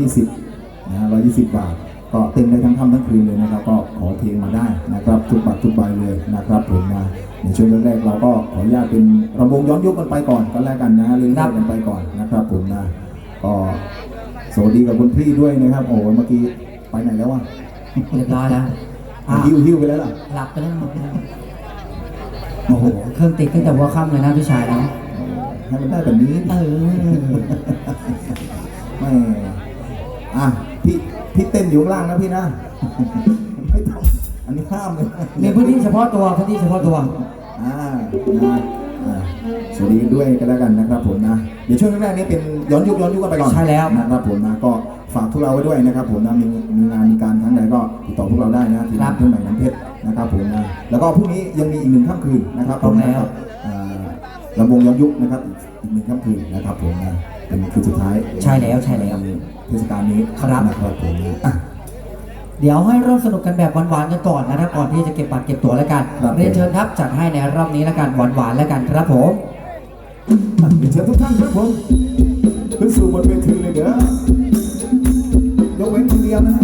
นะครับผม120นะ120 บาท ก็เต็มได้ทั้งค่ำทั้งคืนเลยนะครับ ก็ขอเพลงมาได้นะครับทุกบัตรทุกใบเลยนะครับผมนะในช่วงแรกๆเราก็ขออนุญาตเป็นระวงย้อนยุคกันไปก่อนก็แล้วกันนะเรื่อยๆกันไปก่อนนะครับผมนะก็สวัสดีกับคุณพี่ด้วยนะครับ โอ้โหเมื่อกี้ไปไหนแล้ววะเรียบร้อยแล้วอะหิวหิวไปแล้วล่ะหลับไปแล้วหมดแล้วโอ้โหเครื่องติดตั้งแต่หัวค่ำเลยนะพี่ชายนะให้มันได้แบบนี้ เออ ไม่ อะพี่พี่เต้นอยู่ข้างล่างนะพี่นะ ไม่ต้องอันนี้ห้ามเลยมีพื้นที่เฉพาะตัวพื้นที่เฉพาะตัวอ่านะอ่าสวัสดีด้วยกันแล้วกันนะครับผมนะ เดี๋ยวช่วงแรกๆนี้เป็นย้อนยุคย้อนยุคกันไปก่อนใช่แล้วนะครับผมนะก็ฝากพวกเราไว้ด้วยนะครับผมนะมีมีงานมีการครั้งใดก็ติดต่อพวกเราได้นะที่ร้านเครื่องใหม่น้ำเพชรนะครับผมนะแล้วก็พรุ่งนี้ยังมีอีกหนึ่งค่ำคืนนะครับผมนะครับอ่าลำวงย้อนยุคนะครับอีกหนึ่งค่ำคืนนะครับผมนะ เป็นคืนสุดท้ายใช่แล้วใช่แล้วเทศกาลนี้ครับนะครับผมนะอะเดี๋ยวให้เริ่มสนุกกันแบบหวานๆกันก่อนนะครับก่อนที่จะเก็บบัตรเก็บตั๋วแล้วกันครับเรียนเชิญครับจัดให้ในรอบนี้แล้วกันหวานๆแล้วกันครับผมอะเรียนเชิญทุกท่านครับผมขึ้นสู่บนเวทีเลยเด้อยกเว้นคนเดียวนะ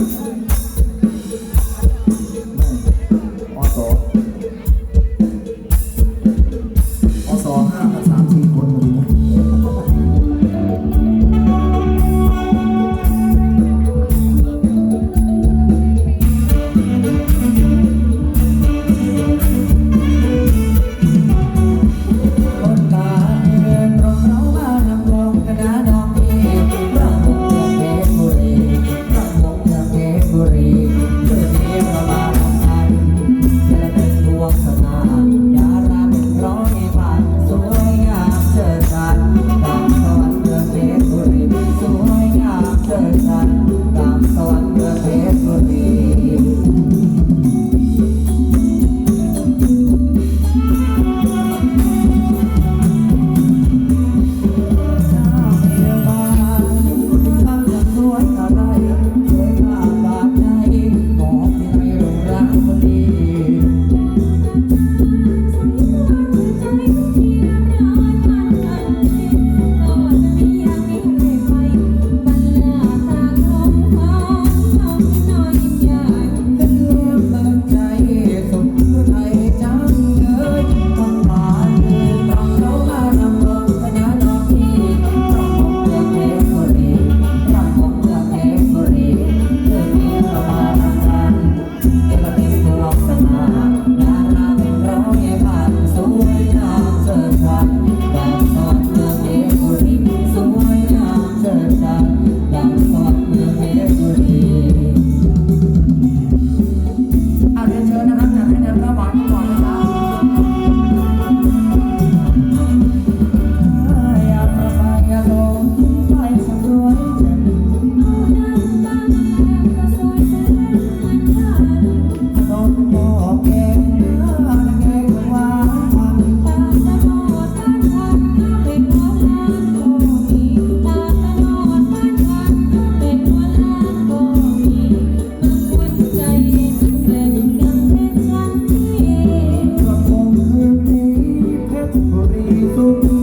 Ooh.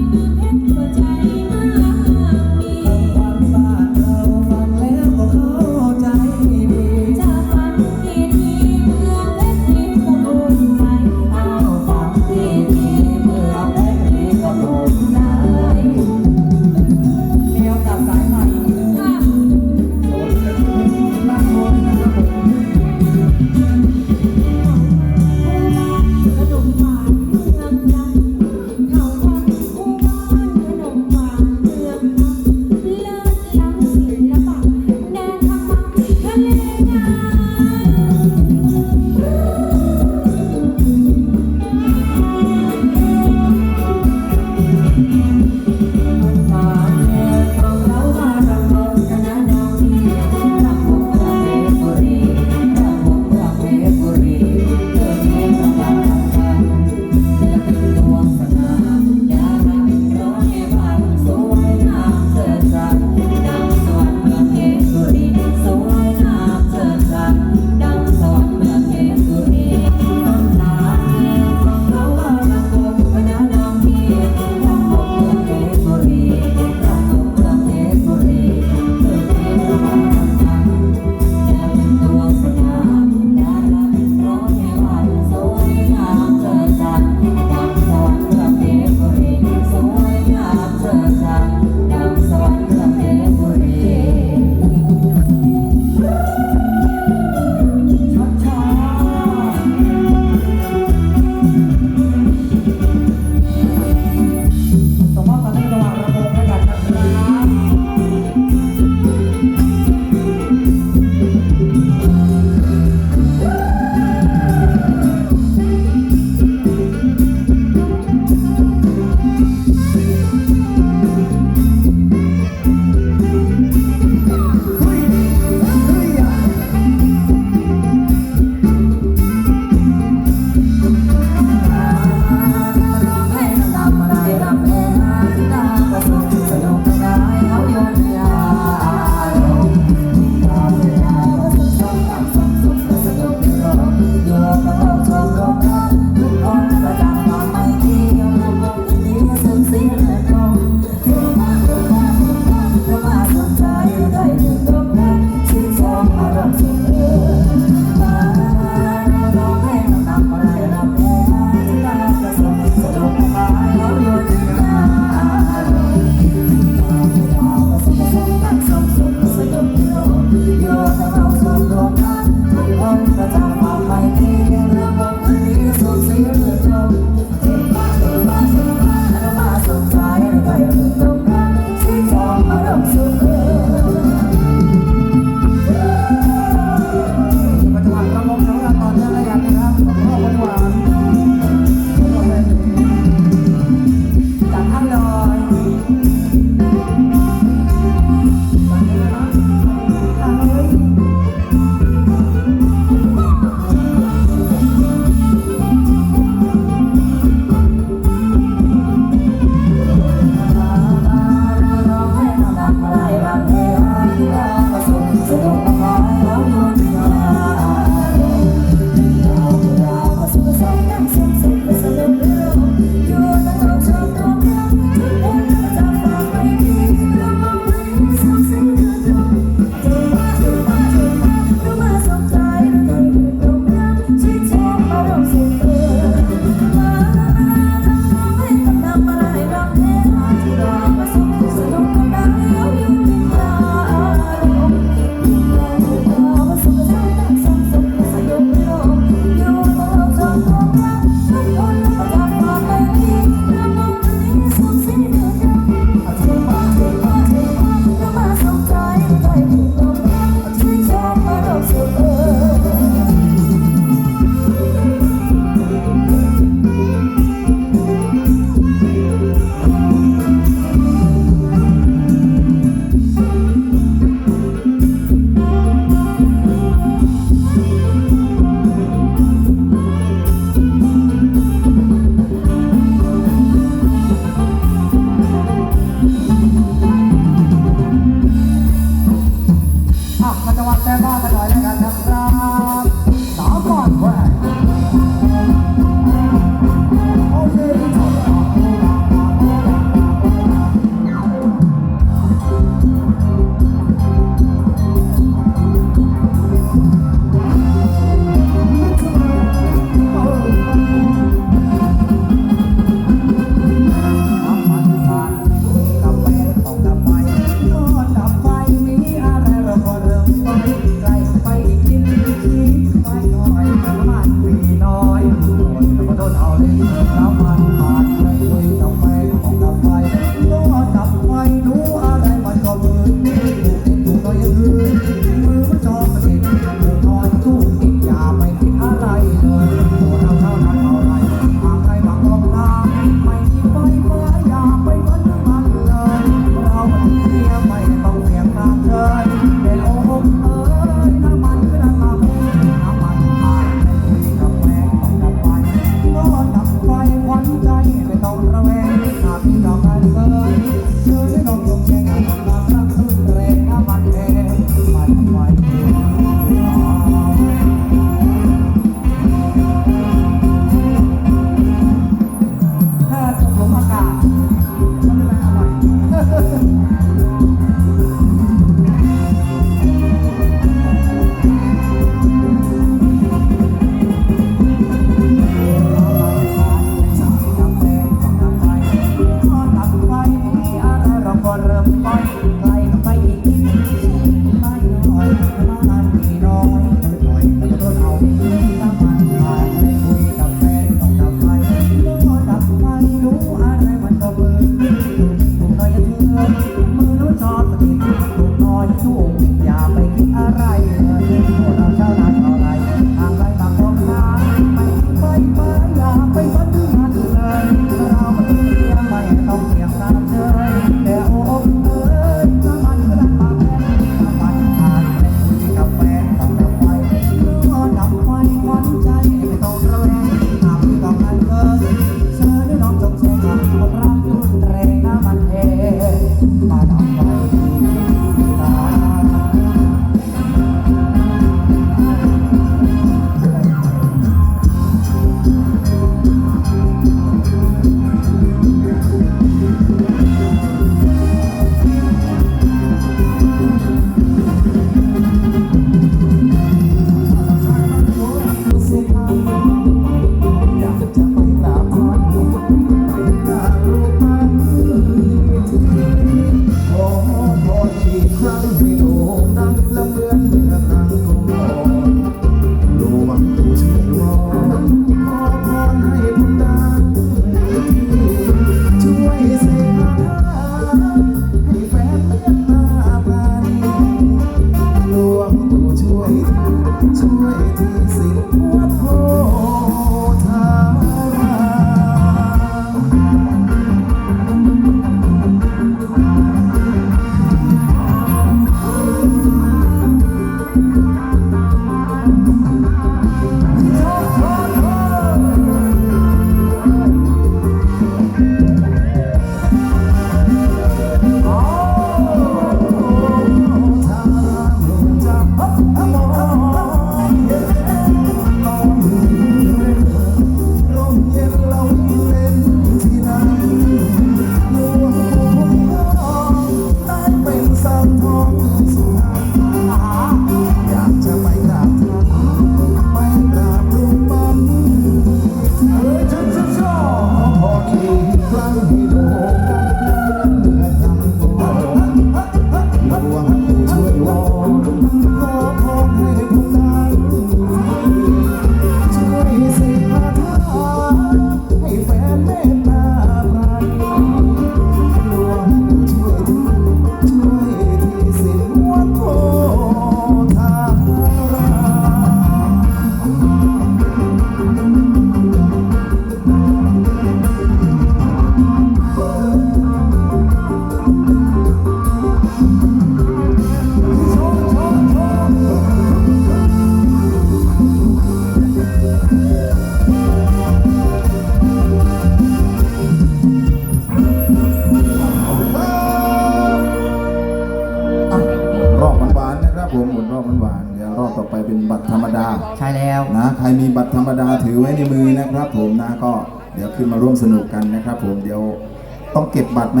บบัตรไหม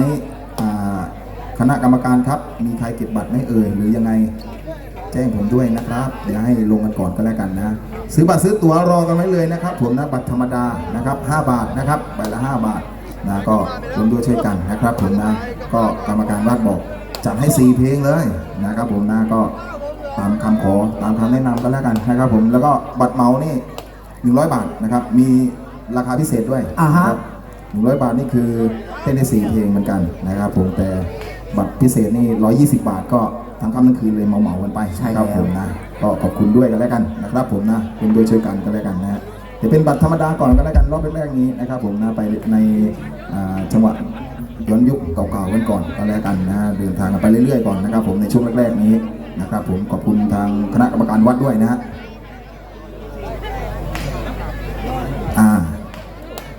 อ่าคณะกรรมการครับ มีใครเก็บบัตรไหมเอ่ยหรือยังไงแจ้งผมด้วยนะครับ เดี๋ยวให้ลงกันก่อนก็แล้วกันนะ ซื้อบัตรซื้อตั๋วรอกันไว้เลยนะครับ ผมนะบัตรธรรมดานะครับ 5 บาทนะครับใบละ 5 บาทนะก็รวมด้วยช่วยกันนะครับผมนะก็กรรมการวัดบอกจัดให้ 4 เพลงเลยนะครับ ผมนะก็ตามคำขอตามคำแนะนำก็แล้วกันนะครับ ผมแล้วก็บัตรเหมานี่100 บาทนะครับ มีราคาพิเศษด้วยอ่าฮะนะครับ100บาทนี่คือ เต้นได้4เพลงเหมือนกันนะครับผมแต่บัตรพิเศษนี่ 120 บาทก็ทั้งค่ำทั้งคืนเลยเหมาๆกันไปใช่ครับแล้วผมนะก็ขอบคุณด้วยกันแล้วกันนะครับผมนะเป็นด้วยช่วยกันก็แล้วกันนะฮะเดี๋ยวเป็นบัตรธรรมดาก่อนก็แล้วกันรอบแรกๆนี้นะครับผมนะไปในอ่าจังหวะย้อนยุคเก่าๆกันก่อนก็แล้วกันนะเดินทางกันไปเรื่อยๆก่อนนะครับผมในช่วงแรกๆนี้นะครับผมขอบคุณทางคณะกรรมการวัดด้วยนะฮะ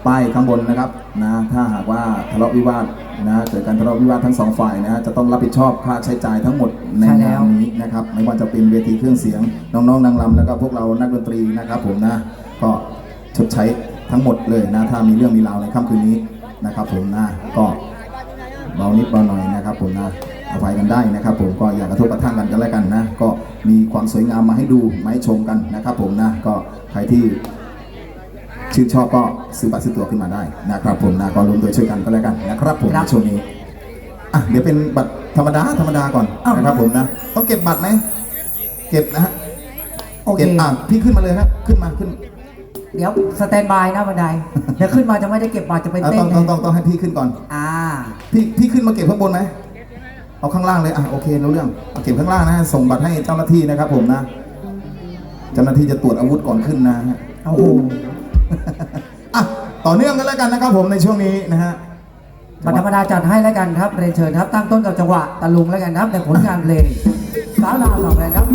ป้ายข้างบนนะครับนะถ้าหากว่าทะเลาะวิวาทนะเกิดการทะเลาะวิวาททั้งสองฝ่ายนะจะต้องรับผิดชอบค่าใช้จ่ายทั้งหมดในใช่แล้งานนี้นะครับไม่ว่าจะเป็นเวทีเครื่องเสียงน้องๆนางรำแล้วก็พวกเรานักดนตรีนะครับ ผมนะก็ชดใช้ทั้งหมดเลยนะถ้ามีเรื่องมีราวในค่ำคืนนี้นะครับ ผมนะก็เบานิดเบาหน่อยนะครับ ผมนะอภัยกันได้นะครับ ผมก็อย่ากระทบกระทั่งกันกันแล้วกันนะก็มีความสวยงามมาให้ดูมาให้ชมกันนะครับ ผมนะก็ใครที่ ชื่นชอบก็ซื้อบัตรซื้อตั๋วขึ้นมาได้นะครับผมนะก็รวมโดวยช่วยกันก็แล้วกันนะครับผมครับในช่วงนี้อะเดี๋ยวเป็นบัตรธรรมดาธรรมดาก่อนอ้าว นะครับผมนะต้องเก็บบัตรไหมเก็บนะฮะโอเค เก็บอะพี่ขึ้นมาเลยครับ ขึ้นมาขึ้นเดี๋ยวสแตนบายนะบันไดเดี๋ยวขึ้นมาจะไม่ได้เก็บบัตรจะไปอะเต้นต้องต้องต้องต้องให้พี่ขึ้นก่อน อ่า พี่พี่ขึ้นมาเก็บข้างบนไหมเอาข้างล่างเลยอะโอเครู้เรื่องเอาเก็บข้างล่างนะส่งบัตรให้เจ้าหน้าที่นะครับผมนะ เจ้าหน้าที่จะตรวจอาวุธก่อนขึ้นนะฮะโอ้โห อะต่อเนื่องกันแล้วกันนะครับผมในช่วงนี้นะฮะบรรธรรมดาจัดให้แล้วกันครับเรียนเชิญครับตั้งต้นกับจังหวะตะลุงแล้วกันครับในผลงานเพลงสาวดาวสองแรงครับ